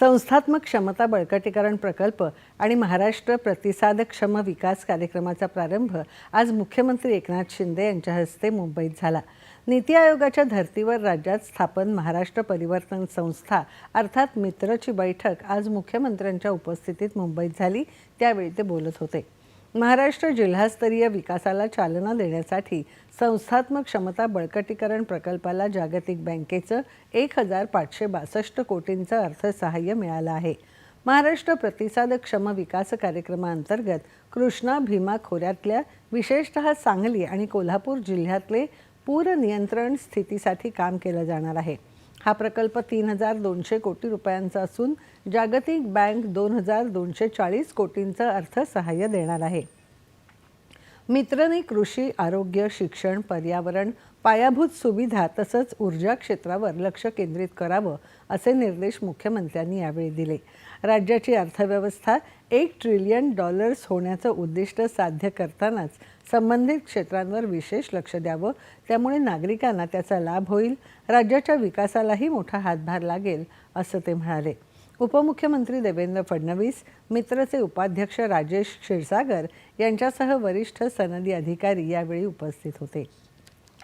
संस्थात्मक क्षमता बळकटीकरण प्रकल्प आणि महाराष्ट्र प्रतिसादक्षम विकास कार्यक्रमाचा प्रारंभ आज मुख्यमंत्री एकनाथ शिंदे यांच्या हस्ते मुंबईत झाला. नीती आयोगाच्या धर्तीवर राज्यात स्थापन महाराष्ट्र परिवर्तन संस्था अर्थात मित्रची बैठक आज मुख्यमंत्र्यांच्या उपस्थितीत मुंबईत झाली त्यावेळी ते बोलत होते. महाराष्ट्र जिल्हास्तरीय विकासाला चालना देण्यासाठी संस्थात्मक क्षमता बळकटीकरण प्रकल्पाला जागतिक बँकेचं एक हजार पाचशे बासष्ट कोटींचं अर्थसहाय्य मिळालं आहे. महाराष्ट्र प्रतिसादक्षम विकास कार्यक्रमाअंतर्गत कृष्णा भीमा खोऱ्यातल्या विशेषतः सांगली आणि कोल्हापूर जिल्ह्यातले पूर नियंत्रण स्थितीसाठी काम केलं जाणार आहे. हा प्रकल्प तीन हजार दोनशे कोटी रुपयांचा असून जागतिक बँक दोन हजार दोनशे चाळीस कोटींचं अर्थसहाय्य देणार आहे. मित्रने कृषी आरोग्य शिक्षण पर्यावरण पायाभूत सुविधा तसंच ऊर्जा क्षेत्रावर लक्ष केंद्रित करावं असे निर्देश मुख्यमंत्र्यांनी यावेळी दिले. राज्याची अर्थव्यवस्था एक ट्रिलियन डॉलर्स होण्याचं उद्दिष्ट साध्य करतानाच संबंधित क्षेत्रांवर विशेष लक्ष द्यावं त्यामुळे नागरिकांना त्याचा लाभ होईल राज्याच्या विकासालाही मोठा हातभार लागेल असं ते म्हणाले. उपमुख्यमंत्री देवेंद्र फडणवीस मित्रचे उपाध्यक्ष राजेश क्षीरसागर यांच्यासह वरिष्ठ सनदी अधिकारी यावेळी उपस्थित होते.